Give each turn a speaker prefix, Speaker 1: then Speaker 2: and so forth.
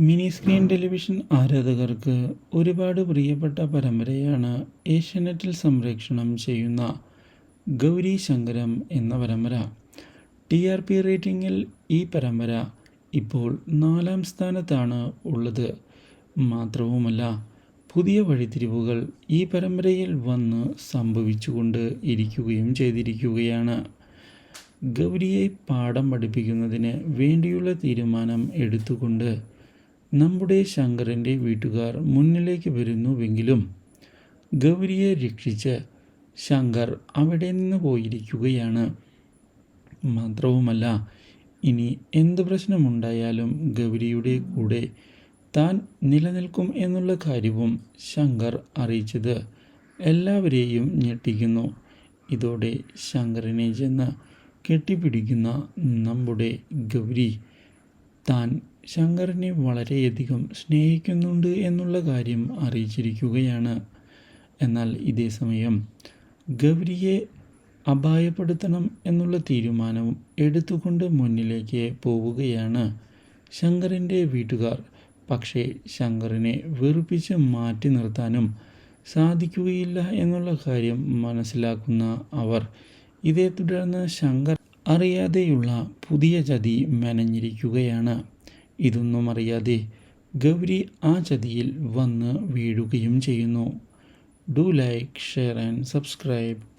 Speaker 1: Mini screen television ആരാധകർക്ക് ഒരുപാട് പ്രിയപ്പെട്ട പരമ്പരയാണ് ഏഷ്യാനെറ്റിൽ സംരക്ഷണം ചെയ്യുന്ന ഗൗരി ശങ്കരം എന്ന പരമ്പര. ടി ആർ പി റേറ്റിംഗിൽ ഈ പരമ്പര ഇപ്പോൾ നാലാം സ്ഥാനത്താണ് ഉള്ളത്. മാത്രവുമല്ല പുതിയ വഴിത്തിരിവുകൾ ഈ പരമ്പരയിൽ വന്ന് സംഭവിച്ചുകൊണ്ട് ഇരിക്കുകയും ചെയ്തിരിക്കുകയാണ്. ഗൗരിയെ പാഠം പഠിപ്പിക്കുന്നതിന് വേണ്ടിയുള്ള തീരുമാനം എടുത്തുകൊണ്ട് നമ്മുടെ ശങ്കറിന്റെ വീട്ടുകാർ മുന്നിലേക്ക് വരുന്നുവെങ്കിലും ഗൗരിയെ രക്ഷിച്ച് ശങ്കർ അവിടെ നിന്ന് പോയിരിക്കുകയാണ്. മാത്രവുമല്ല ഇനി എന്ത് പ്രശ്നമുണ്ടായാലും ഗൗരിയുടെ കൂടെ താൻ നിലനിൽക്കും എന്നുള്ള കാര്യവും ശങ്കർ അറിയിച്ചത് എല്ലാവരെയും ഞെട്ടിക്കുന്നു. ഇതോടെ ശങ്കറിനെ ചെന്ന് കെട്ടിപ്പിടിക്കുന്ന നമ്മുടെ ഗൗരി താൻ ശങ്കറിനെ വളരെയധികം സ്നേഹിക്കുന്നുണ്ട് എന്നുള്ള കാര്യം അറിയിച്ചിരിക്കുകയാണ്. എന്നാൽ ഇതേ സമയം ഗൗരിയെ അപായപ്പെടുത്തണം എന്നുള്ള തീരുമാനവും എടുത്തുകൊണ്ട് മുന്നിലേക്ക് പോവുകയാണ് ശങ്കറിന്റെ വീട്ടുകാർ. പക്ഷേ ശങ്കറിനെ വെറുപ്പിച്ച് മാറ്റി നിർത്താനും സാധിക്കുകയില്ല എന്നുള്ള കാര്യം മനസ്സിലാക്കുന്ന അവർ. ഇതേ തുടർന്ന് ശങ്കർ അറിയാതെയുള്ള പുതിയ ചതി മെനഞ്ഞിരിക്കുകയാണ്. ഇതൊന്നും അറിയാതെ ഗൗരി ആ ചതിയിൽ വന്ന് വീഴുകയും ചെയ്യുന്നു. Do like share and subscribe